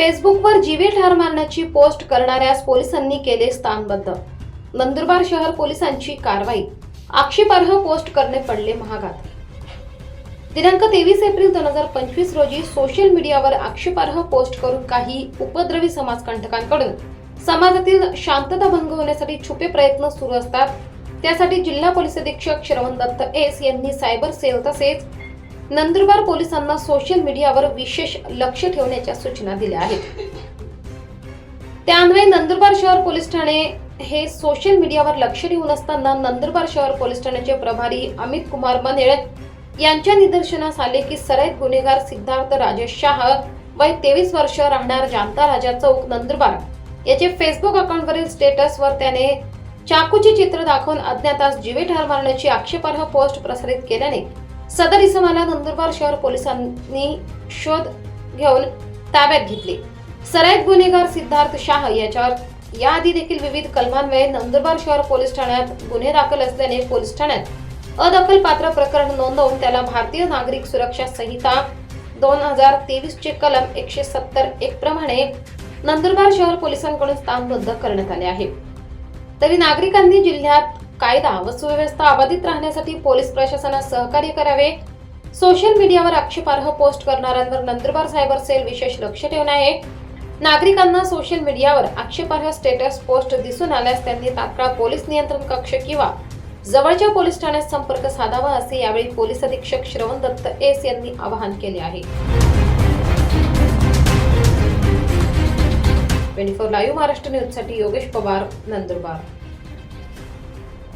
फेसबुकवर जीवे ठार मारण्याची पोस्ट करणाऱ्यास पोलिसांनी केले स्थानबद्ध नंदुरबार शहर पोलिसांची कारवाई. आक्षेपार्ह पोस्ट करणे पडले महागात. दिनांक तेवीस एप्रिल दोन हजार पंचवीस रोजी सोशल मीडियावर आक्षेपार्ह पोस्ट करून काही उपद्रवी समाजकंटकांकडून समाजातील शांतता भंग होण्यासाठी छुपे प्रयत्न सुरू असतात. त्यासाठी जिल्हा पोलीस अधीक्षक श्रवण दत्त एस यांनी सायबर सेल तसेच नंदुरबार पोलिसांना सोशल मीडियावर विशेष लक्ष ठेवण्याच्या सूचना दिल्या आहेत. त्यान्वये नंदुरबार शहर पोलीस ठाणे हे सोशल मीडियावर लक्ष ठेवून असताना नंदुरबार शहर पोलीस ठाण्याचे प्रभारी अमित कुमार बनेळ यांच्या निदर्शनास आले की सराईत गुन्हेगार सिद्धार्थ राजेश शाह वय तेवीस वर्ष राहणार जानता राजा चौक नंदुरबार. याचे फेसबुक अकाउंटवरील स्टेटसवर त्याने चाकूचे चित्र दाखवून अज्ञातास जीवे ठार मारण्याची आक्षेपार्ह पोस्ट प्रसारित केल्याने सदर इसमाला नंदुरबार शहर पोलिसांनी शोध घेऊन ताब्यात घेतले. सराईत गुन्हेगार सिद्धार्थ शाह याच्यावर याआधी देखील विविध कलमांमुळे नंदुरबार शहर पोलीस ठाण्यात गुन्हे दाखल असल्याने पोलीस ठाण्यात अदखलपात्र प्रकरण नोंदवून त्याला भारतीय नागरिक सुरक्षा संहिता दोन हजार तेवीस चे कलम एकशे सत्तर एक प्रमाणे नंदुरबार शहर पोलिसांकडून स्थानबद्ध करण्यात आले आहे. तरी नागरिकांनी जिल्ह्यात कायदा व सुव्यवस्था अबाधित राहण्यासाठी पोलीस प्रशासनास सहकार्य करावे. सोशल मीडियावर आक्षेपार्ह पोस्ट करणाऱ्यांवर नंदुरबार सायबर सेल विशेष लक्ष ठेवून आहे. नागरिकांना सोशल मीडियावर आक्षेपार्ह स्टेटस पोस्ट दिसून आल्यास त्यांनी तात्काळ पोलीस नियंत्रण कक्ष किंवा जवळच्या पोलीस ठाण्यात संपर्क साधावा असे यावेळी पोलीस अधीक्षक श्रवण दत्त एस यांनी आवाहन केले आहे. ट्वेंटी फोर लाईव्ह महाराष्ट्र न्यूजसाठी योगेश पवार नंदुरबार.